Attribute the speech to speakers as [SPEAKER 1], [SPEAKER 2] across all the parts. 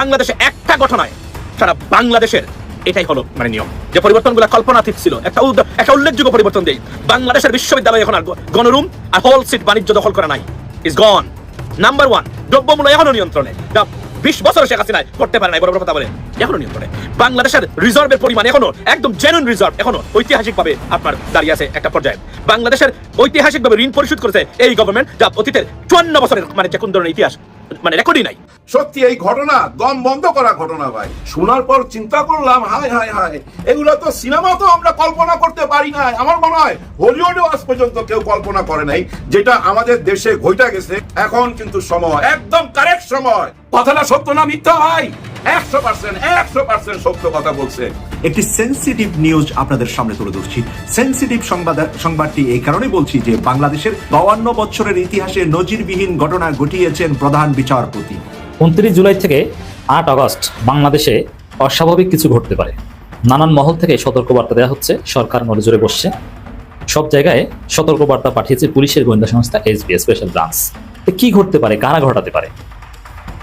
[SPEAKER 1] বাংলাদেশে একটা ঘটনায় সারা বাংলাদেশের এটাই হলো মানে নিয়ম। যে পরিবর্তনগুলো কল্পনাতীত ছিল, একটা একটা উল্লেখযোগ্য পরিবর্তন দেই। বাংলাদেশের বিশ্ববিদ্যালয় এখন আর গণরুম আর হল সিট বাণিজ্য দখল করা নাই। ইজ গন নাম্বার ওয়ান দ্রব্যমূল্য এখনও নিয়ন্ত্রণে। যা বিশ বছর শেখ হাসিনায় করতে পারে নাই, বড় বড় কথা বলে। এখনও নিয়ন্ত্রণে বাংলাদেশের রিজার্ভের পরিমাণ এখনও, একদম জেনুইন রিজার্ভ এখনও ঐতিহাসিকভাবে আপনার দাঁড়িয়ে আছে একটা পর্যায়ে। বাংলাদেশের ঐতিহাসিকভাবে ঋণ পরিশোধ করেছে এই গভর্নমেন্ট যা অতীতের চুয়ান্ন বছরের মানে যে কোন ধরনের ইতিহাস মানে রেকর্ডই নাই।
[SPEAKER 2] সত্যি, এই ঘটনা, দম বন্ধ করা ঘটনা ভাই। শোনার পর চিন্তা করলাম, হায় হায় হায়, এগুলো তো সিনেমা তো আমরা কল্পনা করতে পারি না আমার মনে হয় হলিউডেও আজ পর্যন্ত কেউ কল্পনা করে নাই, যেটা আমাদের দেশে ঘটা গেছে। এখন কিন্তু সময়, একদম কারেক্ট সময়। কথাটা সত্য না মিথ্যা ভাই? একশো পার্সেন্ট একশো পার্সেন্ট সত্য কথা বলছে।
[SPEAKER 3] একটি সেন্সিটিভ নিউজ আপনাদের সামনে তুলে ধরছি। সেন্সিটিভ সংবাদ সংবাদটি এই কারণে বলছি যে বাংলাদেশের বাউান্ন বছরের ইতিহাসে নজিরবিহীন ঘটনা ঘটিয়েছেন প্রধান বিচারপতি।
[SPEAKER 4] উনত্রিশ জুলাই থেকে আট আগস্ট বাংলাদেশে অস্বাভাবিক কিছু ঘটতে পারে। নানান মহল থেকে সতর্কবার্তা দেওয়া হচ্ছে, সরকার নজরে বসছে। সব জায়গায় সতর্কবার্তা পাঠিয়েছে পুলিশের গোয়েন্দা সংস্থা এসবি স্পেশাল ব্রাঞ্চ। কি ঘটতে পারে? কারা ঘটাতে পারে?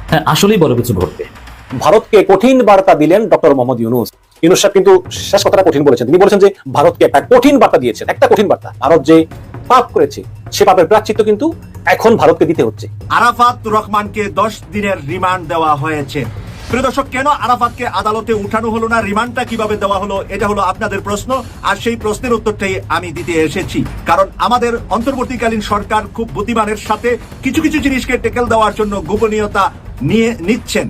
[SPEAKER 4] হ্যাঁ আসলেই বড় কিছু ঘটবে।
[SPEAKER 5] ভারতকে কঠিন বার্তা দিলেন ডক্টর মোহাম্মদ ইউনুস। ইউনুস সাহেব কিন্তু শেষ কথাটা কঠিন বলেছেন। তিনি বলেছেন যে, ভারতকে একটা কঠিন বার্তা দিয়েছেন, একটা কঠিন বার্তা। ভারত যে পাপ করেছে, সে পাপের প্রাচিত্য কিন্তু এখন ভারতকে দিতে হচ্ছে।
[SPEAKER 3] আরাফাত রহমানকে দশ দিনের রিমান্ড দেওয়া হয়েছে। কেন আরাফাতকে আদালতে উঠানো হলো না? রিমান্ডটা কীভাবে দেওয়া হলো? এটা হলো আপনাদের প্রশ্ন। আর সেই প্রশ্নের উত্তরটাই আমি দিতে এসেছি। কারণ আমাদের অন্তর্বর্তীকালীন সরকার খুব বুদ্ধিমানের সাথে কিছু কিছু জিনিসকে টেকেল দেওয়ার জন্য গোপনীয়তা নিয়ে নিচ্ছেন।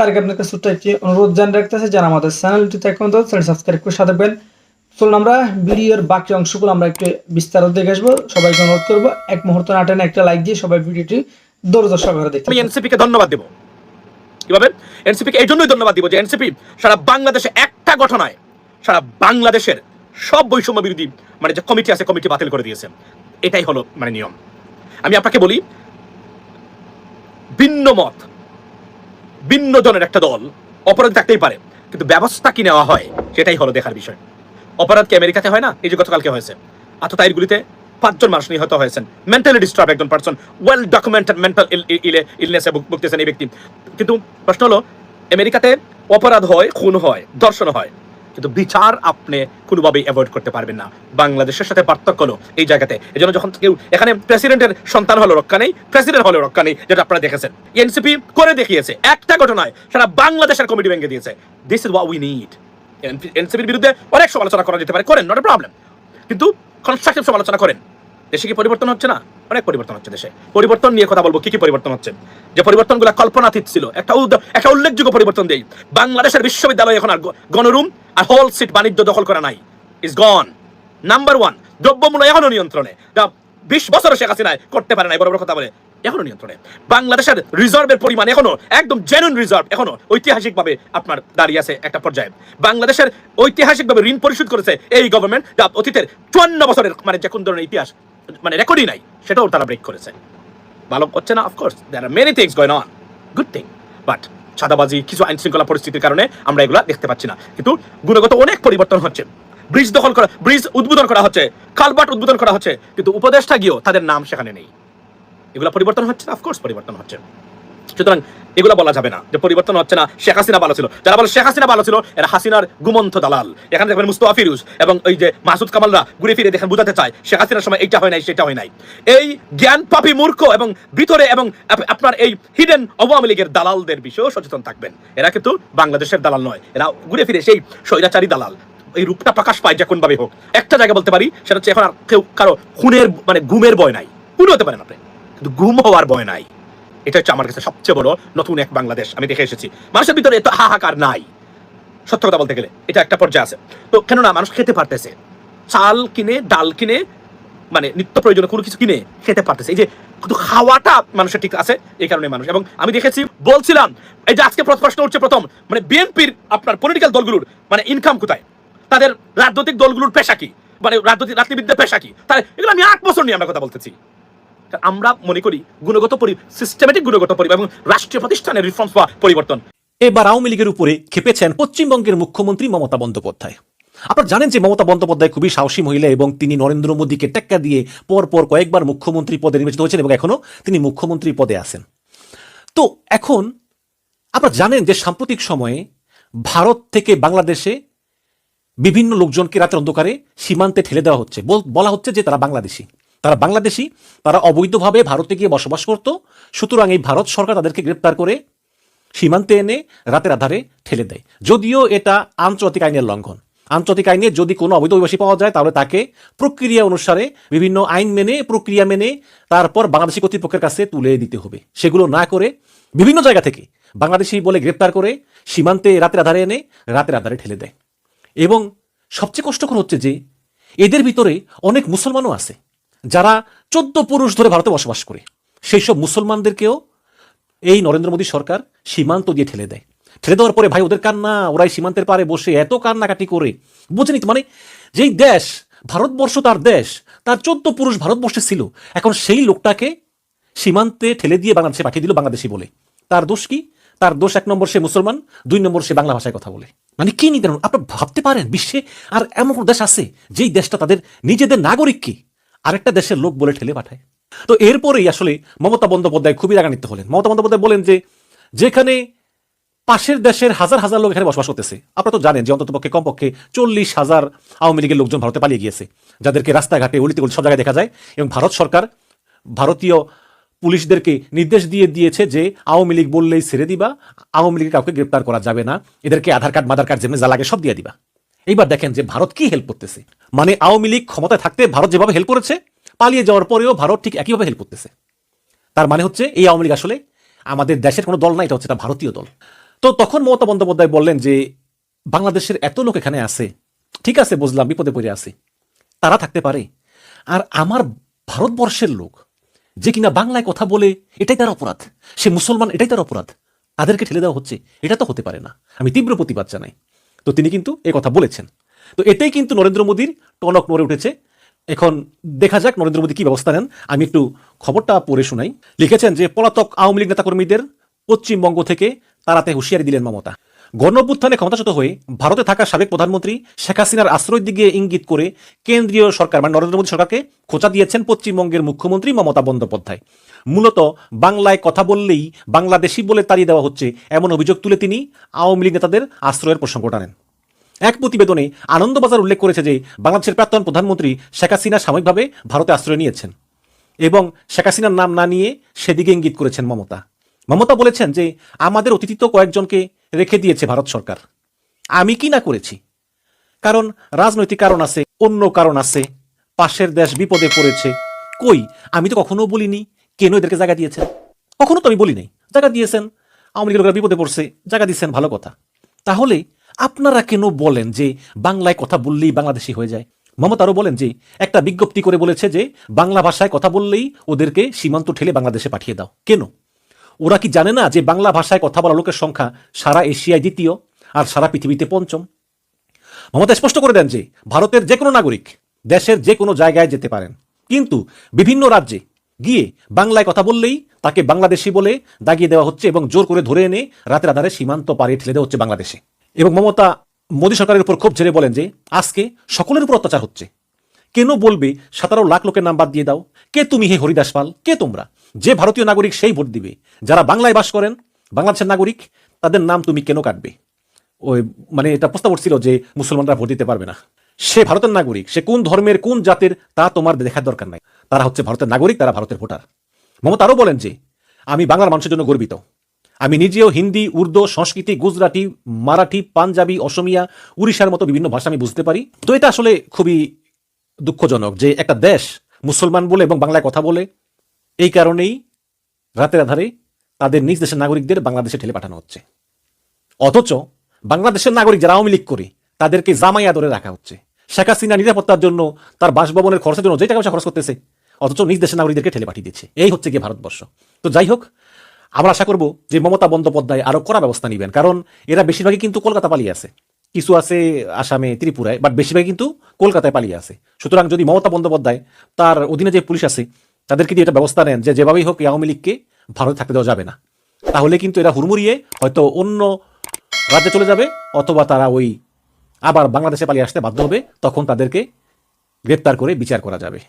[SPEAKER 6] তার আগে আপনাকে ছোট্ট একটি অনুরোধ জানিয়ে রাখতেছে যারা আমাদের চ্যানেলটিতে এখন চ্যানেল সাবস্ক্রাইব করে সাথে দেবেন চলুন আমরা ভিডিওর বাকি অংশগুলো আমরা একটু বিস্তারিত দেখে আসব। সবাইকে অনুরোধ করব এক মুহূর্ত নাটানে একটা লাইক দিয়ে সবাই ভিডিওটি দৌড় দর্শক করে দেখতে
[SPEAKER 1] আমি এনসিপি ধন্যবাদ দেব। কীভাবে? এনসিপি কে এই জন্যই ধন্যবাদ দিব যে এনসিপি সারা বাংলাদেশে একটা ঘটনায় সারা বাংলাদেশের সব বৈষম্য বিরোধী মানে যে কমিটি আছে কমিটি বাতিল করে দিয়েছে। এটাই হলো মানে নিয়ম। আমি আপনাকে বলি ভিন্ন মত ভিন্ন জনের একটা দল। অপরাধ থাকতেই পারে, কিন্তু ব্যবস্থা কি নেওয়া হয়, সেটাই হলো দেখার বিষয়। অপরাধ কি আমেরিকাতে হয় না? এই যে গতকালকে হয়েছে। আততায়ীরগুলিতে পাঁচজন মানুষ নিহত হয়েছেন। মেন্টালি ডিস্টার্ব একজন পার্সন ওয়েল ডকুমেন্টেড মেন্টাল ইলনেসে ভুগতেছেন এই ব্যক্তি। কিন্তু প্রশ্ন হলো, আমেরিকাতে অপরাধ হয়, খুন হয়, ধর্ষণ হয়। কিন্তু বিচার আপনি কোনোভাবেই অ্যাভয়েড করতে পারবেন না। বাংলাদেশের সাথে পার্থক্য হলো এই জায়গাতে। এই জন্য যখন কেউ এখানে প্রেসিডেন্টের সন্তান হলো রক্ষা নেই প্রেসিডেন্ট হলো রক্ষা নেই, যেটা আপনারা দেখেছেন। এনসিপি করে দেখিয়েছে, একটা ঘটনায় সারা বাংলাদেশের কমিটি ভেঙে দিয়েছে। দিস ইজ ওয়া উই নিড এনসিপির বিরুদ্ধে অনেক সমালোচনা করা যেতে পারে, করেন নট এ প্রবলেম কিন্তু কনস্ট্রাকটিভ সমালোচনা করেন। দেশে কি পরিবর্তন হচ্ছে না? অনেক পরিবর্তন হচ্ছে দেশে। পরিবর্তন নিয়ে কথা বলব, কি কি পরিবর্তন হচ্ছে? যে পরিবর্তনগুলো কল্পনাতীত ছিল। একটা একটা উল্লেখযোগ্য পরিবর্তন দেই। বাংলাদেশের বিশ্ববিদ্যালয় এখন আর গণরুম আর হল সিট বাণিজ্য দখল করা নাই। ইজ গন নাম্বার ওয়ান দ্রব্যমূল্য এখনও নিয়ন্ত্রণে। বিশ বছর শেখ হাসিনায় করতে পারে নাই, বড় বড় কথা বলে, এখনও নিয়ন্ত্রণে। বাংলাদেশের রিজার্ভের পরিমাণ এখনও, একদম জেনুইন রিজার্ভ এখনও ঐতিহাসিকভাবে আপনার দাঁড়িয়ে আছে একটা পর্যায়ে। বাংলাদেশের ঐতিহাসিকভাবে ঋণ পরিশোধ করেছে এই গভর্নমেন্ট যা অতীতের চুয়ান্ন বছরের মানে যে কোন ধরনের ইতিহাস মানে রেকর্ডই নাই, সেটাও তারা ব্রেক করেছে। ভালো করছে না of course there are many things going on good thing but সাদাবাজি কিছু আইন শৃঙ্খলা পরিস্থিতির কারণে আমরা এগুলো দেখতে পাচ্ছি না। কিন্তু গুণগত অনেক পরিবর্তন হচ্ছে। ব্রিজ দখল করা, ব্রিজ উদ্বোধন করা হচ্ছে, কালবাট উদ্বোধন করা হচ্ছে, কিন্তু উপদেষ্টা গিয়েও তাদের নাম সেখানে নেই। এগুলো পরিবর্তন হচ্ছে অফকোর্স পরিবর্তন হচ্ছে। সুতরাং এগুলো বলা যাবে না যে পরিবর্তন হচ্ছে না, শেখ হাসিনা ভালো ছিল। যারা বলে শেখ হাসিনা ভালো ছিল, এরা হাসিনার গুমন্ত দালাল। এখানে দেখবেন মুস্তফা ফিরুজ এবং ওই যে মাসুদ কামালরা ঘুরে ফিরে দেখেন বুঝাতে চায়, শেখ হাসিনার সময় এইটা হয় নাই, সেটা হয় নাই। এই জ্ঞান পাপি মূর্খ এবং ভিতরে এবং আপনার এই হিডেন আওয়ামী লীগের দালালদের বিষয়েও সচেতন থাকবেন। এরা কিন্তু বাংলাদেশের দালাল নয়, এরা ঘুরে ফিরে সেই স্বৈরাচারী দালাল। এই রূপটা প্রকাশ পায় যে কোনভাবে হোক। একটা জায়গা বলতে পারি, সেটা হচ্ছে এখন আর কেউ কারও খুনের মানে গুমের বয় নাই। খুন হতে পারেন আপনি কিন্তু গুম হওয়ার বয় নাই। এটা হচ্ছে আমার কাছে সবচেয়ে বড় নতুন এক বাংলাদেশ, আমি দেখে এসেছি। মানুষের ভিতরে এত হাহাকার নাই। সত্য কথা বলতে গেলে, এটা একটা পর্যায়ে আছে। তো কেননা, মানুষ খেতে পারতেছে। চাল কিনে, ডাল কিনে মানে নিত্য প্রয়োজনীয় কোনো কিছু কিনে খেতে পারতেছে। এই যে শুধু খাওয়াটা মানুষের ঠিক আছে, এই কারণে মানুষ। এবং আমি দেখেছি, বলছিলাম, এই যে আজকে প্রশ্ন উঠছে প্রথম মানে বিএনপির আপনার পলিটিক্যাল দলগুলোর মানে ইনকাম কোথায়? তাদের রাজনৈতিক দলগুলোর পেশা কি? মানে রাজনৈতিক রাজনীতিবিদদের পেশা কি? তাহলে এগুলো আমি আট বছর নিয়ে আমরা কথা বলতেছি। আমরা মনে করি গুণগত পরি সিস্টেমেটিক গুণগত পরিবার এবং রাষ্ট্রীয় প্রতিষ্ঠানের রিফর্মস বা পরিবর্তন।
[SPEAKER 5] এবার আওয়ামী লীগের উপরে খেপেছেন পশ্চিমবঙ্গের মুখ্যমন্ত্রী মমতা বন্দ্যোপাধ্যায়। আপনারা জানেন যে মমতা বন্দ্যোপাধ্যায় খুবই সাহসী মহিলা এবং তিনি নরেন্দ্র মোদীকে টেক্কা দিয়ে পর পর কয়েকবার মুখ্যমন্ত্রী পদে নির্বাচিত হয়েছেন এবং এখনও তিনি মুখ্যমন্ত্রী পদে আছেন। তো এখন আপনারা জানেন যে সাম্প্রতিক সময়ে ভারত থেকে বাংলাদেশে বিভিন্ন লোকজনকে রাতের অন্ধকারে সীমান্তে ঠেলে দেওয়া হচ্ছে। বলা হচ্ছে যে তারা বাংলাদেশি। তারা বাংলাদেশি, তারা অবৈধভাবে ভারতে গিয়ে বসবাস করত। সুতরাং এই ভারত সরকার তাদেরকে গ্রেপ্তার করে সীমান্তে এনে রাতের আধারে ঠেলে দেয়। যদিও এটা আন্তর্জাতিক আইনের লঙ্ঘন। আন্তর্জাতিক আইনে যদি কোনো অবৈধ অভিবাসী পাওয়া যায়, তাহলে তাকে প্রক্রিয়া অনুসারে, বিভিন্ন আইন মেনে, প্রক্রিয়া মেনে তারপর বাংলাদেশি কর্তৃপক্ষের কাছে তুলে দিতে হবে। সেগুলো না করে বিভিন্ন জায়গা থেকে বাংলাদেশি বলে গ্রেপ্তার করে সীমান্তে রাতের আধারে এনে রাতের আধারে ঠেলে দেয়। এবং সবচেয়ে কষ্টকর হচ্ছে যে, এদের ভিতরে অনেক মুসলমানও আছে। যারা চোদ্দ পুরুষ ধরে ভারতে বসবাস করে সেই সব মুসলমানদেরকেও এই নরেন্দ্র মোদী সরকার সীমান্ত দিয়ে ঠেলে দেয়। ঠেলে দেওয়ার পরে, ভাই, ওদের কান্না, ওরাই সীমান্তের পারে বসে এত কান্নাকাটি করে। বুঝেনি মানে যেই দেশ, ভারতবর্ষ তার দেশ, তার চোদ্দ পুরুষ ভারতবর্ষে ছিল, এখন সেই লোকটাকে সীমান্তে ঠেলে দিয়ে বাংলাদেশে পাঠিয়ে দিল বাংলাদেশি বলে। তার দোষ কি? তার দোষ এক নম্বর সে মুসলমান, দুই নম্বর সে বাংলা ভাষায় কথা বলে। মানে কি নিতেন আপনার ভাবতে পারেন, বিশ্বে আর এমন দেশ আছে যেই দেশটা তাদের নিজেদের নাগরিককে আরেকটা দেশের লোক বলে ঠেলে পাঠায়। তো এরপরেই আসলে মমতা বন্দ্যোপাধ্যায় খুবই রাগান্বিত হলেন। মমতা বন্দ্যোপাধ্যায় বলেন যে, যেখানে পাশের দেশের হাজার হাজার লোক এখানে বসবাস করতেছে, আপনারা তো জানেন যে অন্ততপক্ষে কমপক্ষে চল্লিশ হাজার আওয়ামী লীগের লোকজন ভারতে পালিয়ে গিয়েছে, যাদেরকে রাস্তাঘাটে উলিতে উলিতে সব জায়গায় দেখা যায়, এবং ভারত সরকার ভারতীয় পুলিশদেরকে নির্দেশ দিয়ে দিয়েছে যে, আওয়ামী লীগ বললেই ছেড়ে দিবা, আওয়ামী লীগের কাউকে গ্রেপ্তার করা যাবে না, এদেরকে আধার কার্ড, মাদার কার্ড যেমনি যা সব দিয়ে দিবা। এইবার দেখেন যে ভারত কি হেল্প করতেছে। মানে আওয়ামী লীগ ক্ষমতায় থাকতে ভারত যেভাবে হেল্প করেছে, পালিয়ে যাওয়ার পরেও ভারত ঠিক একইভাবে হেল্প করতেছে। তার মানে হচ্ছে এই আওয়ামী লীগ আসলে আমাদের দেশের কোনো দল না, এটা হচ্ছে ভারতীয় দল। তো তখন মমতা বন্দ্যোপাধ্যায় বললেন যে, বাংলাদেশের এত লোক এখানে আছে, ঠিক আছে, বুঝলাম, বিপদে পড়ে আছে, তারা থাকতে পারে। আর আমার ভারতবর্ষের লোক, যে কিনা বাংলায় কথা বলে, এটাই তার অপরাধ। সে মুসলমান, এটাই তার অপরাধ। তাদেরকে ঠেলে দেওয়া হচ্ছে, এটা তো হতে পারে না। আমি তীব্র প্রতিবাদ জানাই। তো তিনি কিন্তু এই কথা বলেছেন। তো এটাই কিন্তু নরেন্দ্র মোদীর টনক নড়ে উঠেছে। এখন দেখা যাক নরেন্দ্র মোদী কি ব্যবস্থা নেন। আমি একটু খবরটা পড়ে শোনাই। লিখেছেন যে পলাতক আওয়ামী লীগ নেতাকর্মীদের পশ্চিমবঙ্গ থেকে তাড়াতে হুঁশিয়ারি দিলেন মমতা। গণঅভ্যুত্থানে ক্ষমতাচ্যুত হয়ে ভারতে থাকা সাবেক প্রধানমন্ত্রী শেখ হাসিনার আশ্রয় দিকে ইঙ্গিত করে কেন্দ্রীয় সরকার মানে নরেন্দ্র মোদী সরকারকে খোঁচা দিয়েছেন পশ্চিমবঙ্গের মুখ্যমন্ত্রী মমতা বন্দ্যোপাধ্যায়। মূলত বাংলায় কথা বললেই বাংলাদেশি বলে তাড়িয়ে দেওয়া হচ্ছে এমন অভিযোগ তুলে তিনি আওয়ামী লীগ নেতাদের আশ্রয়ের প্রসঙ্গ টানেন। এক প্রতিবেদনে আনন্দবাজার উল্লেখ করেছে যে বাংলাদেশের প্রাক্তন প্রধানমন্ত্রী শেখ হাসিনা সাময়িকভাবে ভারতে আশ্রয় নিয়েছেন এবং শেখ হাসিনার নাম না নিয়ে সেদিকে ইঙ্গিত করেছেন মমতা। মমতা বলেছেন যে আমাদের অতিথিত কয়েকজনকে রেখে দিয়েছে ভারত সরকার। আমি কি না করেছি? কারণ রাজনৈতিক কারণ আছে, অন্য কারণ আছে, পাশের দেশ বিপদে পড়েছে। কই? আমি তো কখনো বলিনি। কেন এদেরকে জায়গা দিয়েছেন? কখনো তো আমি বলি নাই জায়গা দিয়েছেন, আওয়ামী লোকেরা বিপদে পড়ছে, জায়গা দিয়েছেন, ভালো কথা। তাহলে আপনারা কেন বলেন যে বাংলায় কথা বললেই বাংলাদেশি হয়ে যায়? মমতা আরও বলেন যে, একটা বিজ্ঞপ্তি করে বলেছে যে, বাংলা ভাষায় কথা বললেই ওদেরকে সীমান্ত ঠেলে বাংলাদেশে পাঠিয়ে দাও। কেন? ওরা কি জানে না যে বাংলা ভাষায় কথা বলা লোকের সংখ্যা সারা এশিয়ায় দ্বিতীয় আর সারা পৃথিবীতে পঞ্চম? মমতা স্পষ্ট করে দেন যে ভারতের যে কোনো নাগরিক দেশের যে কোনো জায়গায় যেতে পারেন। কিন্তু বিভিন্ন রাজ্যে গিয়ে বাংলায় কথা বললেই তাকে বাংলাদেশি বলে দাগিয়ে দেওয়া হচ্ছে এবং জোর করে ধরে এনে রাতের আধারে সীমান্ত পাড়ে ঠেলে দেওয়া হচ্ছে বাংলাদেশে। এবং মমতা মোদী সরকারের উপর ক্ষোভ ঝেড়ে বলেন যে আজকে সকলের উপর অত্যাচার হচ্ছে। কেন বলবে সতেরো লাখ লোকের নাম বাদ দিয়ে দাও? কে তুমি হে হরিদাস পাল? কে তোমরা? যে ভারতীয় নাগরিক সেই ভোট দিবে। যারা বাংলায় বাস করেন, বাংলাদেশের নাগরিক, তাদের নাম তুমি কেন কাটবে? ওই মানে এটা প্রস্তাব উঠছিল যে মুসলমানরা ভোট দিতে পারবে না। সে ভারতের নাগরিক, সে কোন ধর্মের, কোন জাতের, তা তোমার দেখার দরকার নাই। তারা হচ্ছে ভারতের নাগরিক, তারা ভারতের ভোটার। মমতা আরও বলেন যে, আমি বাংলার মানুষের জন্য গর্বিত। আমি নিজেও হিন্দি, উর্দু, সংস্কৃতি, গুজরাটি, মারাঠি, পাঞ্জাবি, অসমিয়া, উড়িষ্যার মতো বিভিন্ন ভাষা আমি বুঝতে পারি। তো এটা আসলে খুবই দুঃখজনক যে একটা দেশ মুসলমান বলে এবং বাংলায় কথা বলে এই কারণেই রাতের আধারে তাদের নিজ দেশের নাগরিকদের বাংলাদেশে ঠেলে পাঠানো হচ্ছে। অথচ বাংলাদেশের নাগরিক যারা আওয়ামী লীগ করে, তাদেরকে জামাই আদরে রাখা হচ্ছে। শেখ হাসিনা নিরাপত্তার জন্য তার বাসভবনের খরচের জন্য যে টাকা পয়সা খরচ করতেছে, অথচ নিজ দেশের নাগরিকদেরকে ঠেলে পাঠিয়ে দিচ্ছে। এই হচ্ছে গিয়ে ভারতবর্ষ। তো যাই হোক, আমরা আশা করব যে মমতা বন্দ্যোপাধ্যায় আরও কড়া ব্যবস্থা নেবেন, কারণ এরা বেশিরভাগই কিন্তু কলকাতা পালিয়ে আছে। কিছু আছে আসামে, ত্রিপুরায় বাট বেশিরভাগই কিন্তু কলকাতায় পালিয়ে আছে। সুতরাং যদি মমতা বন্দ্যোপাধ্যায় তার অধীনে যে পুলিশ আছে তাদেরকে দিয়ে এটা ব্যবস্থা নেন যে যেভাবেই হোক আওয়ামী লীগকে ভারতে থাকতে দেওয়া যাবে না। তাহলে কিন্তু এরা হুড়মুড়িয়ে হয়তো অন্য রাজ্যে চলে যাবে অথবা তারা ওই আবার বাংলাদেশে পালিয়ে আসতে বাধ্য হবে, তখন তাদেরকে গ্রেপ্তার করে বিচার করা যাবে।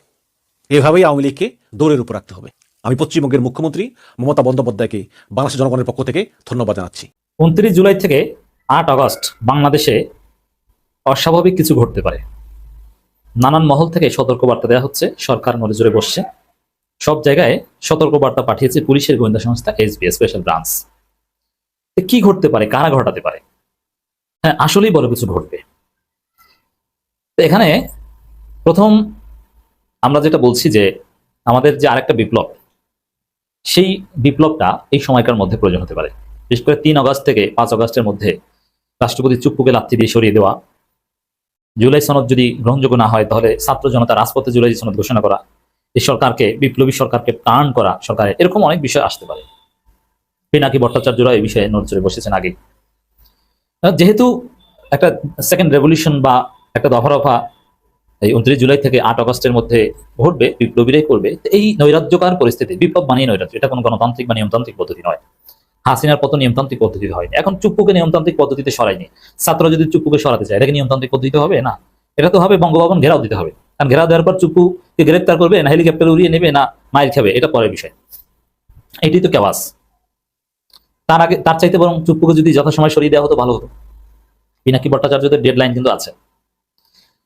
[SPEAKER 5] এভাবেই আওয়ামী লীগকে দৌড়ের উপর রাখতে হবে। আমি পশ্চিমবঙ্গের মুখ্যমন্ত্রী মমতা বন্দ্যোপাধ্যায়কে বাংলাদেশের জনগণের পক্ষ থেকে ধন্যবাদ জানাচ্ছি।
[SPEAKER 4] উনত্রিশ জুলাই থেকে আট আগস্ট বাংলাদেশে অস্বাভাবিক কিছু ঘটতে পারে। নানান মহল থেকে সতর্কবার্তা দেওয়া হচ্ছে, সরকার নড়েচড়ে বসছে। সব জায়গায় সতর্কবার্তা পাঠিয়েছে পুলিশের গোয়েন্দা সংস্থা এসবি স্পেশাল ব্রাঞ্চ। কি ঘটতে পারে? কারা ঘটাতে পারে? হ্যাঁ আসলেই বড় কিছু ঘটবে। এখানে প্রথম আমরা যেটা বলছি যে আমাদের যে আরেকটা বিপ্লব, সেই বিপ্লবটা এই সময়কার মধ্যে প্রয়োজন হতে পারে। বিশেষ করে তিন আগস্ট থেকে পাঁচ আগস্টের মধ্যে রাষ্ট্রপতি চুপ্পুকে লাথি দিয়ে সরিয়ে দেওয়া, জুলাই সনদ যদি গ্রহণযোগ্য না হয়, তাহলে ছাত্র জনতা রাজপথে জুলাই সনদ ঘোষণা করা সরকারকে, বিপ্লবী সরকারকে টার্ন করা সরকারের, এরকম অনেক বিষয় আসতে পারে। পিনাকি ভট্টাচার্যরা এই বিষয়ে নজরে বসেছেন আগে যেহেতু একটা সেকেন্ড রেভলিউশন বা একটা দফা এই উনত্রিশ জুলাই থেকে আট আগস্টের মধ্যে ঘটবে, বিপ্লবীরাই করবে এই নৈরাজ্যকার পরিস্থিতি, বিপ্লব বানিয়ে নৈরাজ্য, এটা কোনো গণতান্ত্রিক বা নিয়মতান্ত্রিক পদ্ধতি নয়। হাসিনার পত নিয়মতান্ত্রিক পদ্ধতিতে হয়নি। এখন চুপ্পুকে নিয়মতান্ত্রিক পদ্ধতিতে সরায়নি। ছাত্র যদি চুপ্পুকে সরাতে চায়, এটাকে নিয়মতান্ত্রিক পদ্ধতিতে হবে? না। এটা তো হবে বঙ্গভবন ঘেরাও দিতে হবে। কারণ ঘেরাও দেওয়ার পর চুপ্পুকে গ্রেপ্তার করবে, না হেলিকপ্টার উড়িয়ে নেবে, না মাইল খাবে, এটা পরের বিষয়। এটি তো কেওয়াস তার আগে, তার চাইতে বরং চুপ্পুকে যদি যথাসময় সরিয়ে দেওয়া হতো, ভালো হতো। পিনাকি ভট্টাচার্যদের ডেডলাইন কিন্তু আছে।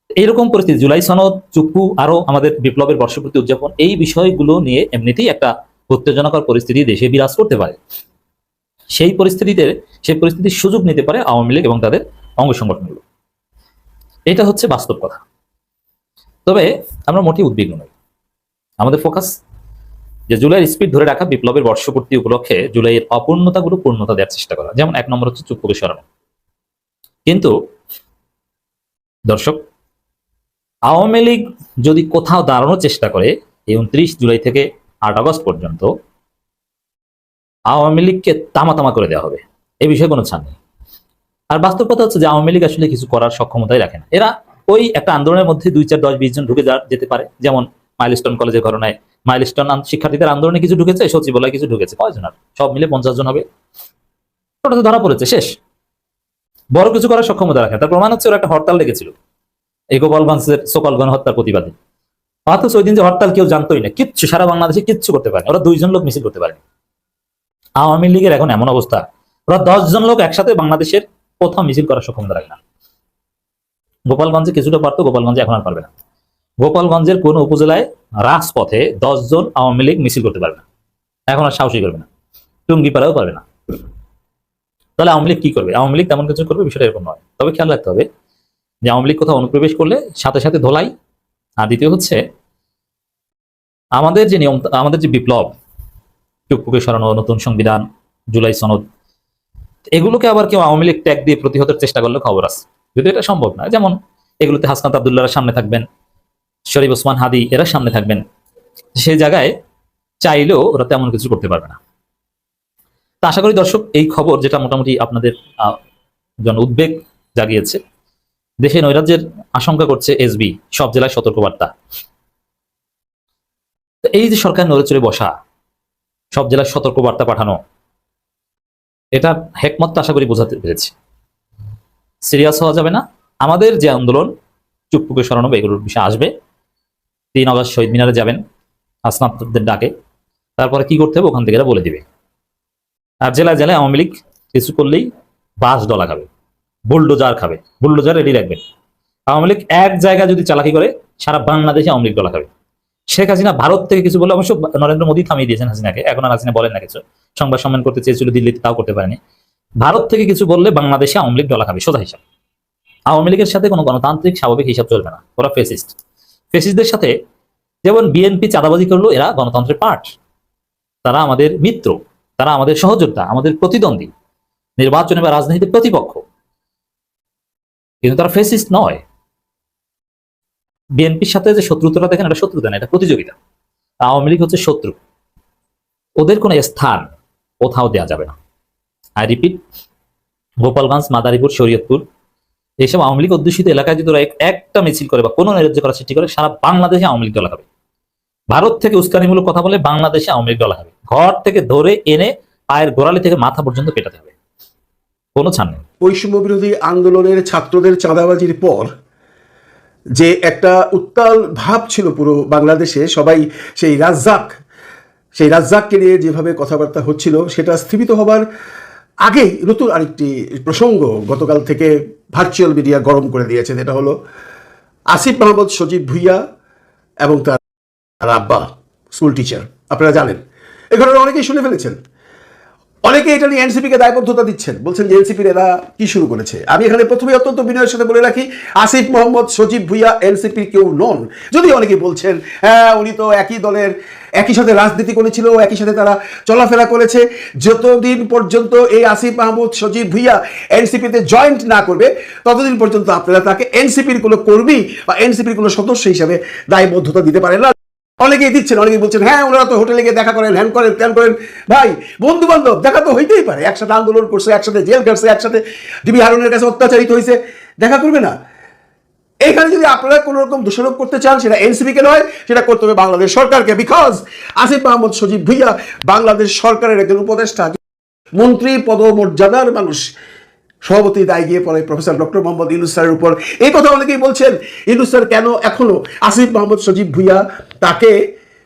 [SPEAKER 4] এইরকম পরিস্থিতি, জুলাই সনদ চুপ্পু আরও আমাদের বিপ্লবের বর্ষপূর্তি উদযাপন, এই বিষয়গুলো নিয়ে এমনিতেই একটা উত্তেজনাকর পরিস্থিতি দেশে বিরাজ করতে পারে। সেই পরিস্থিতিতে, সেই পরিস্থিতির সুযোগ নিতে পারে আওয়ামী লীগ এবং তাদের অঙ্গ সংগঠনগুলো এটা হচ্ছে বাস্তব কথা। তবে আমরা মোটেই উদ্বিগ্ন নই। আমাদের ফোকাস যে জুলাইয়ের স্পিড ধরে রাখা বিপ্লবের বর্ষপূর্তি উপলক্ষে জুলাইয়ের অপূর্ণতাগুলো পূর্ণতা দেওয়ার চেষ্টা করা। যেমন এক নম্বর হচ্ছে চুপ্পুকে সরানো। কিন্তু দর্শক, আওয়ামী লীগ যদি কোথাও দাঁড়ানোর চেষ্টা করে, এই উনত্রিশ জুলাই থেকে আট আগস্ট পর্যন্ত আওয়ামী লীগকে তামা তামা করে দেওয়া হবে। এই বিষয়ে কোনো ছাড় নেই। আর বাস্তব কথা হচ্ছে যে আওয়ামী লীগ আসলে কিছু করার সক্ষমতাই রাখে না। এরা ওই একটা আন্দোলনের মধ্যে দুই চার দশ বিশ জন ঢুকে যেতে পারে। যেমন মাইলস্টোন কলেজের ঘটনায় মাইলস্টোন শিক্ষার্থীদের আন্দোলনে কিছু ঢুকেছে, সচিবালয় কিছু ঢুকেছে। কয়জন আর? সব মিলে পঞ্চাশ জন হবে। ওটা তো ধরা পড়েছে, শেষ। বড় কিছু করার সক্ষমতা রাখে তার প্রমাণ হচ্ছে ওরা একটা হরতাল লেগেছিল এই গোপালগঞ্জের সকল গণহত্যার প্রতিবাদে। অথচ ওই দিন যে হরতাল কেউ জানতোই না। কিচ্ছু, সারা বাংলাদেশে কিচ্ছু করতে পারে ওরা দুইজন লোক মিছিল করতে পারেনি। আওয়ামী লীগের এখন এমন অবস্থা। ওরা দশ জন লোক একসাথে বাংলাদেশের কোথাও মিছিল করার সক্ষমতা রাখে না। গোপালগঞ্জে কিছুটা পারতো, গোপালগঞ্জে এখন আর পারবে না। গোপালগঞ্জের কোন উপজেলায় রাজপথে দশ জন আওয়ামী লীগ মিছিল করতে পারবে না। এখন আর সাহসী করবে না। টুঙ্গিপাড়াও পারবে না। তাহলে আওয়ামী লীগ কি করবে? আওয়ামী লীগ তেমন কিছু করবে, বিষয়টা এরকম নয়। তবে খেয়াল রাখতে হবে যে আওয়ামী লীগ কোথাও অনুপ্রবেশ করলে সাথে সাথে ধোলাই, আর দ্বিতীয় হচ্ছে আমাদের যে নিয়ম, আমাদের যে বিপ্লব চুপকুকে সরানো, নতুন সংবিধান, জুলাই সনদ, এগুলোকে আবার কেউ আওয়ামী লীগ ট্যাগ দিয়ে প্রতিহতের চেষ্টা করলে খবর আছে। যদি এটা সম্ভব না, যেমন এগুলোতে হাসনাত আবদুল্লাহর সামনে থাকবেন, শরীফ ওসমান হাদি এরা সামনে থাকবেন, সেই জায়গায় চাইলেও ওরা তেমন কিছু করতে পারবে না। তা আশা করি দর্শক, এই খবর যেটা মোটামুটি আপনাদের জন্য উদ্বেগ জাগিয়েছে, দেশে নৈরাজ্যের আশঙ্কা করছে এসবি সব জেলায় সতর্কবার্তা। এই যে সরকার নড়েচড়ে বসা, সব জেলায় সতর্কবার্তা পাঠানো, এটা হেকমতটা আশা করি বোঝাতে পেরেছি। সিরিয়াস হওয়া যাবে না। আমাদের যে আন্দোলন, চুপপুকে সরানো বা এগুলোর বিষয় আসবে। তিন আগস্ট শহীদ মিনারে যাবেন হাসনাতদের ডাকে। তারপরে কি করতে হবে? ওখান থেকে বলে দিবে। আর জেলায় জেলায় আওয়ামী লীগ কিছু করলেই বাস ডলা খাবে। বুলডোজার খাবে। বুলডোজার রেডি রাখবেন। আওয়ামী লীগ এক জায়গায় যদি চালাকি করে, সারা বাংলাদেশে আওয়ামী লীগ ডলা খাবে। শেখ হাসিনা ভারত থেকে কিছু বলে, অবশ্য নরেন্দ্র মোদী থামিয়ে দিয়েছেন হাসিনাকে। এখন আর হাসিনা বলেন না কিছু। সংবাদ সম্মান করতে চেয়েছিল দিল্লিতে, তাও করতে পারেনি। ভারত থেকে কিছু বললে বাংলাদেশে আওয়ামী লীগ ডলা খাবে, সোজা হিসাব। আওয়ামী লীগের সাথে কোনো গণতান্ত্রিক, স্বাভাবিক হিসাব চলবে না। ওরা ফেসিস্ট ফেসিস্টদের সাথে যেমন বিএনপি চাঁদাবাজি করল, এরা গণতন্ত্রের পার্ট তারা আমাদের মিত্র, তারা আমাদের সহযোদ্ধা, আমাদের প্রতিদ্বন্দ্বী, নির্বাচনে বা রাজনীতিতে প্রতিপক্ষ। কিন্তু তারা ফেসিস্ট নয়। বিএনপির সাথে যে শত্রুতাটা দেখেন, এটা শত্রুতা না, এটা প্রতিযোগিতা। আওয়ামী লীগ হচ্ছে শত্রু। ওদের কোনো স্থান কোথাও দেওয়া যাবে না। I repeat, Gopalganj, Madaripur, Shariatpur. এইসব আওয়ামী লীগ অধ্যুষিত এলাকায় যদি একটা মিছিল করে বা কোনো নৈরাজ্য করার সৃষ্টি করে, সারা বাংলাদেশে আওয়ামী লীগ হবে। ভারত থেকে উস্কানিমূলক কথা বলে বাংলাদেশে আওয়ামী লীগ হবে। ঘর থেকে ধরে এনে পায়ের গোড়ালি থেকে মাথা পর্যন্ত পেটাতে হবে। কোনো ছাড় নেই।
[SPEAKER 7] বৈষম্য বিরোধী আন্দোলনের ছাত্রদের চাঁদাবাজির পর যে একটা উত্তাল ভাব ছিল পুরো বাংলাদেশে, সবাই সেই রাজ্জাক, সেই রাজ্জাককে নিয়ে যেভাবে কথাবার্তা হচ্ছিল, সেটা স্থিমিত হবার আগেই নতুন আরেকটি প্রসঙ্গ গতকাল থেকে ভার্চুয়াল মিডিয়া গরম করে দিয়েছে যেটা হলো আসিফ মাহমদ, সজীব ভুইয়া এবং তার আব্বা স্কুল টিচার আপনারা জানেন। এ ঘটনা অনেকেই শুনে ফেলেছেন। অনেকে এটা নিয়ে এনসিপি কে দায়বদ্ধতা দিচ্ছেন। বলছেন যে এনসিপির এরা কি শুরু করেছে? আমি এখানে প্রথমে অত্যন্ত বিনয়ের সাথে বলে রাখি, আসিফ মোহাম্মদ, সজীব ভুইয়া এনসিপির কেউ নন। যদি অনেকে বলছেন হ্যাঁ উনি তো একই দলের, একই সাথে রাজনীতি করেছিল, একই সাথে তারা চলাফেরা করেছে। যতদিন পর্যন্ত এই আসিফ মাহমুদ, সজীব ভুইয়া এনসিপিতে জয়েন্ট না করবে, ততদিন পর্যন্ত আপনারা তাকে এনসিপির কোনো কর্মী বা এনসিপির কোনো সদস্য হিসাবে দায়বদ্ধতা দিতে পারেন না। অনেকেই দিচ্ছেন, অনেকেই বলছেন হ্যাঁ ওনারা তো হোটেলে গিয়ে দেখা করেন হ্যান করেন ত্যান করেন। ভাই বন্ধু বান্ধব দেখা তো হইতেই পারে, একসাথে আন্দোলন করছে, একসাথে জেল কাটছে একসাথে ডিবি হারুনের কাছে অত্যাচারিত হয়েছে দেখা করবে না। এখানে যদি আপনারা কোনো রকম দোষারোপ করতে চান, সেটা এনসিপি কে নয়, সেটা করতে হবে বাংলাদেশ সরকারকে বিকজ আসিফ মাহমুদ সজীব ভুইয়া বাংলাদেশ সরকারের একজন উপদেষ্টা, মন্ত্রী পদমর্যাদার মানুষ। সভাপতি দায় গিয়ে পড়ে প্রফেসর ডক্টর মোহাম্মদ ইউনুস স্যারের উপর। এই কথা অনেকেই বলছেন ইউনুস স্যার কেন এখনও আসিফ মোহাম্মদ সজীব ভুইয়া তাকে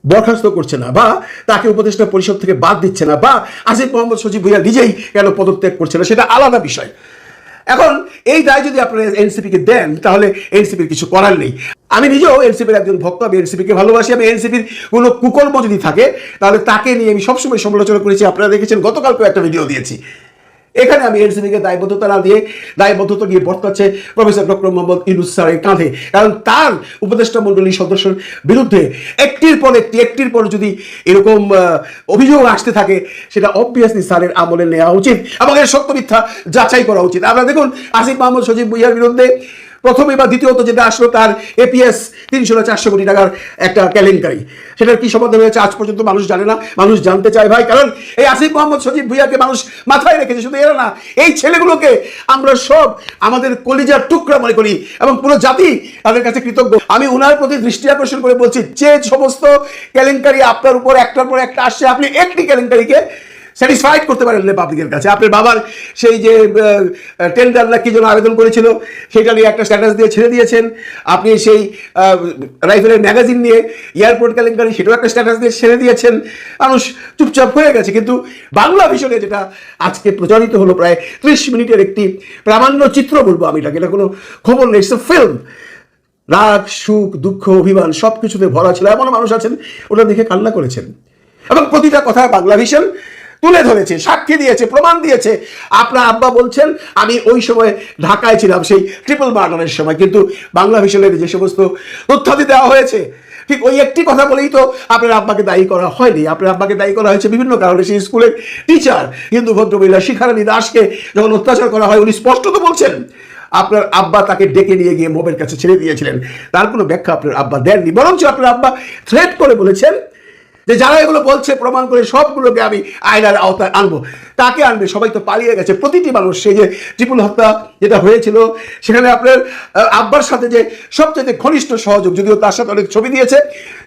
[SPEAKER 7] বরখাস্ত করছে না বা তাকে উপদেষ্টা পরিষদ থেকে বাদ দিচ্ছে না বা আসিফ মোহাম্মদ সজীব ভুইয়া নিজেই কেন পদত্যাগ করছে না, সেটা আলাদা বিষয়। এখন এই দায় যদি আপনারা এনসিপি কে দেন, তাহলে এনসিপির কিছু করার নেই। আমি নিজেও এনসিপির একজন ভক্ত, আমি এনসিপি কে ভালোবাসি, আমি এনসিপির কোনো কুকর্ম যদি থাকে, তাহলে তাকে নিয়ে আমি সবসময় সমালোচনা করেছি। আপনারা দেখেছেন, গতকালকেও একটা ভিডিও দিয়েছি। এখানে আমি এনসিপিকে দায়বদ্ধতা না দিয়ে দায়বদ্ধতা গিয়ে বর্তাচ্ছে প্রফেসর ডক্টর মোহাম্মদ ইউনুস স্যারের কাঁধে। কারণ তার উপদেষ্টা মণ্ডলীর সদস্যের বিরুদ্ধে একটির পর একটি, একটির পর যদি এরকম অভিযোগ আসতে থাকে, সেটা অবভিয়াসলি স্যারের আমলে নেওয়া উচিত এবং এর সত্য মিথ্যা যাচাই করা উচিত। আপনারা দেখুন, আসিফ মাহমুদ, সজীব ভুইয়ার বিরুদ্ধে প্রথমে বা দ্বিতীয়ত যেটা আসলো তার এপিএস তিনশো না চারশো কোটি টাকার একটা কেলেঙ্কারি। সেটার কি সমাধান হয়েছে আজ পর্যন্ত মানুষ জানে না। মানুষ জানতে চায় ভাই, কারণ এই আসিফ মোহাম্মদ সজীব ভুইয়াকে মানুষ মাথায় রেখেছে, শুধু এরা না, এই ছেলেগুলোকে আমরা সব আমাদের কলিজার টুকরা মনে করি এবং পুরো জাতি তাদের কাছে কৃতজ্ঞ। আমি উনার প্রতি দৃষ্টি আকর্ষণ করে বলছি, যে সমস্ত কেলেঙ্কারি আপনার উপর একটার পর একটা আসছে, আপনি একটি কেলেঙ্কারিকে স্যাটিসফাইড করতে পারেন না পাবলিকের কাছে। আপনার বাবার সেই যে টেন্ডার না কি জন্য আবেদন করেছিল, সেটা নিয়ে একটা স্ট্যাটাস দিয়ে ছেড়ে দিয়েছেন। আপনি সেই রাইফেলের ম্যাগাজিন নিয়ে এয়ারপোর্ট কেলেঙ্কারি, সেটাও একটা স্ট্যাটাস দিয়ে ছেড়ে দিয়েছেন। মানুষ চুপচাপ হয়ে গেছে। কিন্তু বাংলা ভিশনে যেটা আজকে প্রচারিত হলো, প্রায় ত্রিশ মিনিটের একটি প্রামাণ্য চিত্র বলব আমি এটাকে। এটা কোনো খবর নেই ফিল্ম রাগ, সুখ, দুঃখ, অভিমান সব কিছুতে ভরা ছিল। এমন মানুষ আছেন, ওটা দেখে কান্না করেছেন। এবং প্রতিটা কথা বাংলা ভিশন তুলে ধরেছে, সাক্ষী দিয়েছে, প্রমাণ দিয়েছে। আপনার আব্বা বলছেন, আমি ওই সময় ঢাকায় ছিলাম, সেই ট্রিপল মার্ডারের সময়। কিন্তু বাংলা ভিশনের যে সমস্ত তথ্যাদি দেওয়া হয়েছে, ঠিক ওই একটি কথা বলেই তো আপনার আব্বাকে দায়ী করা হয়নি। আপনার আব্বাকে দায়ী করা হয়েছে বিভিন্ন কারণে। সেই স্কুলের টিচার, হিন্দু ভদ্রমহিলা শিখারানী দাসকে যখন অত্যাচার করা হয়, উনি স্পষ্টত বলছেন, আপনার আব্বা তাকে ডেকে নিয়ে গিয়ে মোবের কাছে ছেড়ে দিয়েছিলেন। তার কোনো ব্যাখ্যা আপনার আব্বা দেননি। বরঞ্চ আপনার আব্বা থ্রেট করে বলেছেন যে যারা এগুলো বলছে, প্রমাণ করে সবগুলোকে আমি আয়নার আওতায় আনব। তাকে আনবে, সবাই তো পালিয়ে গেছে। প্রতিটি মানুষ, সেই যে ত্রিপুল হত্যা যেটা হয়েছিল, সেখানে আপনার আব্বার সাথে যে সবচেয়ে ঘনিষ্ঠ সহযোগ, যদিও তার সাথে অনেক ছবি দিয়েছে,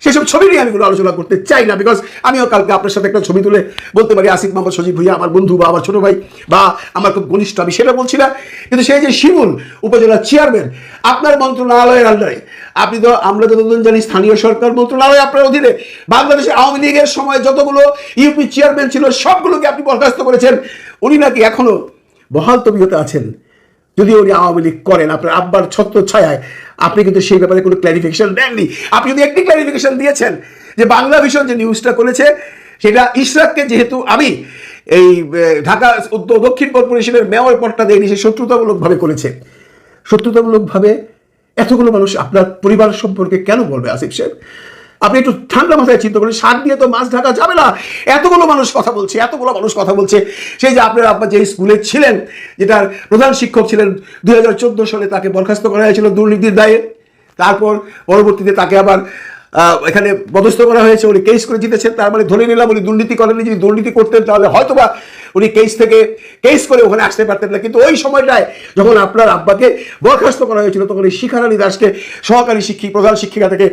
[SPEAKER 7] সেসব ছবি নিয়ে আমি কোনো আলোচনা করতে চাই না বিকজ আমিও কালকে আপনার সাথে একটা ছবি তুলে বলতে পারি, আসিফ মোহাম্মদ সজীব ভুইয়া, আমার বন্ধু বা আমার ছোট ভাই, বা আমার খুব ঘনিষ্ঠ, আমি সেটা বলছি না। কিন্তু সেই যে শিমুল উপজেলা চেয়ারম্যান আপনার মন্ত্রণালয়ের আন্ডারে আপনি তো আমরা যতদিন জানি স্থানীয় সরকার মন্ত্রণালয় আপনার অধীনে, বাংলাদেশের আওয়ামী লীগের সময় যতগুলো ইউপি চেয়ারম্যান ছিল, সবগুলোকে আপনি বরখাস্ত করেছেন। উনি নাকি এখনও বহাল তবিয়তে আছেন। যদি উনি আওয়ামী লীগ করেন, আপনার আব্বার ছত্র ছায়ায় আপনি কিন্তু সেই ব্যাপারে কোনো ক্ল্যারিফিকেশন দেননি। আপনি যদি একটি ক্ল্যারিফিকেশন দিয়েছেন যে বাংলা ভিশন যে নিউজটা করেছে, সেটা ইশরাককে যেহেতু আমি এই ঢাকা উত্তর দক্ষিণ কর্পোরেশনের মেয়র পদটা দেয়নি, সে শত্রুতামূলকভাবে করেছে। শত্রুতামূলকভাবে এতগুলো মানুষ আপনার পরিবার সম্পর্কে কেন বলবে, আসিফ সাহেব? আপনি একটু ঠান্ডা মাথায় চিন্তা করেন, সার দিয়ে তো মাছ ঢাকা যাবে না। এতগুলো মানুষ কথা বলছে, এতগুলো মানুষ কথা বলছে। সেই যে আপনার আব্বা যে স্কুলে ছিলেন, যেটার প্রধান শিক্ষক ছিলেন, দুই হাজার চোদ্দ সালে তাকে বরখাস্ত করা হয়েছিল দুর্নীতির দায়ে। তারপর পরবর্তীতে তাকে আবার এখানে পদস্থ করা হয়েছে। উনি কেস করে জিতেছেন। তার মানে ধরে নিলাম, উনি দুর্নীতি করেননি যদি দুর্নীতি করতেন, তাহলে হয়তোবা উনি কেস থেকে কেস করে ওখানে আসতে পারতেন না। কিন্তু ওই সময়টায় যখন আপনার আব্বাকে বরখাস্ত করা হয়েছিল, তখন এই শিখারানী দাসকে সহকারী শিক্ষিক প্রধান শিক্ষিকা থেকে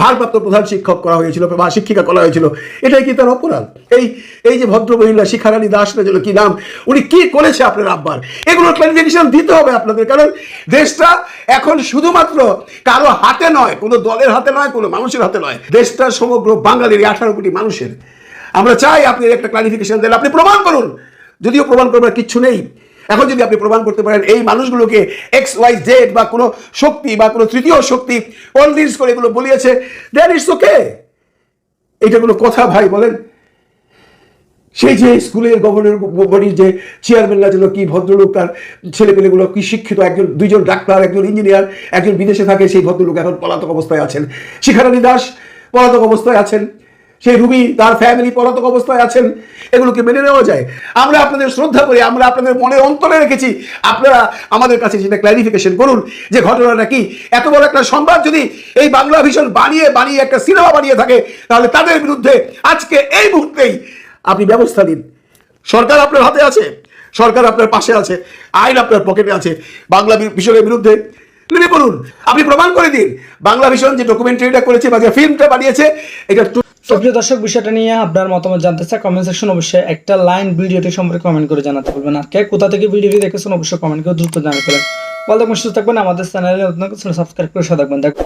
[SPEAKER 7] ভারপ্রাপ্ত প্রধান শিক্ষক করা হয়েছিল বা শিক্ষিকা করা হয়েছিল। এটাই কি তার অপরাধ? এই এই যে ভদ্র মহিলা শিখারানী দাস না যেন কি নাম? উনি কি করেছে আপনার আব্বার? এগুলো ক্লারিফিকেশন দিতে হবে আপনাদের, কারণ দেশটা এখন শুধুমাত্র কারও হাতে নয়, কোনো দলের হাতে নয়, কোনো মানুষের হাতে নয়। দেশটা সমগ্র বাঙালির আঠারো কোটি মানুষের। আমরা চাই আপনি একটা ক্লারিফিকেশন দেন, আপনি প্রমাণ করুন। যদিও প্রমাণ করবার কিচ্ছু নেই এখন যদি আপনি প্রমাণ করতে পারেন, এই মানুষগুলোকে এক্স ওয়াই জেড বা কোনো শক্তি বা কোনো তৃতীয় শক্তি পলিটিক্স করে এগুলো বলিয়েছে দেন ইটস ওকে এটা কোনো কথা ভাই, বলেন। সেই যে স্কুলের গভর্নর বডির যে চেয়ারম্যানরা ছিল, কি ভদ্রলোক, তার ছেলেপেলেগুলো কি শিক্ষিত, একজন, দুইজন ডাক্তার একজন ইঞ্জিনিয়ার একজন বিদেশে থাকে, সেই ভদ্রলোক এখন পলাতক অবস্থায় আছেন। শিখারানী দাস পলাতক অবস্থায় আছেন। সেই রুবি তার ফ্যামিলি পলাতক অবস্থায় আছেন, এগুলোকে মেনে নেওয়া যায়। আমরা আপনাদের শ্রদ্ধা করি, আমরা আপনাদের মনের অন্তরে রেখেছি। আপনারা আমাদের কাছে সেটা ক্ল্যারিফিকেশন করুন যে ঘটনাটা কি। এত বড় একটা সংবাদ যদি এই বাংলা ভীষণ বানিয়ে বানিয়ে একটা সিনেমা বানিয়ে থাকে, তাহলে তাদের বিরুদ্ধে আজকে এই মুহূর্তেই আপনি ব্যবস্থা নিন। সরকার আপনার হাতে আছে, সরকার আপনার পাশে আছে, আইন আপনার পকেটে আছে। বাংলা ভীষণের বিরুদ্ধে নেমে পড়ুন। আপনি প্রমাণ করে দিন। বাংলা ভীষণ যে ডকুমেন্টারিটা করেছে বা যে ফিল্মটা বানিয়েছে, এটা
[SPEAKER 6] সুপ্রিয় দর্শক, বিষয়টা নিয়ে আপনার মতামত জানতে চাই কমেন্ট সেকশন অবশ্যই একটা লাইন ভিডিওটি সম্পর্কে কমেন্ট করে জানাতে বলবেন আর কে কোথা থেকে ভিডিওটি দেখেছেন অবশ্যই কমেন্ট করে দ্রুত জানাতে পারেন থাকবেন, সুস্থ থাকবেন, আমাদের চ্যানেলে নতুন সাবস্ক্রাইব করে সাথে থাকবেন।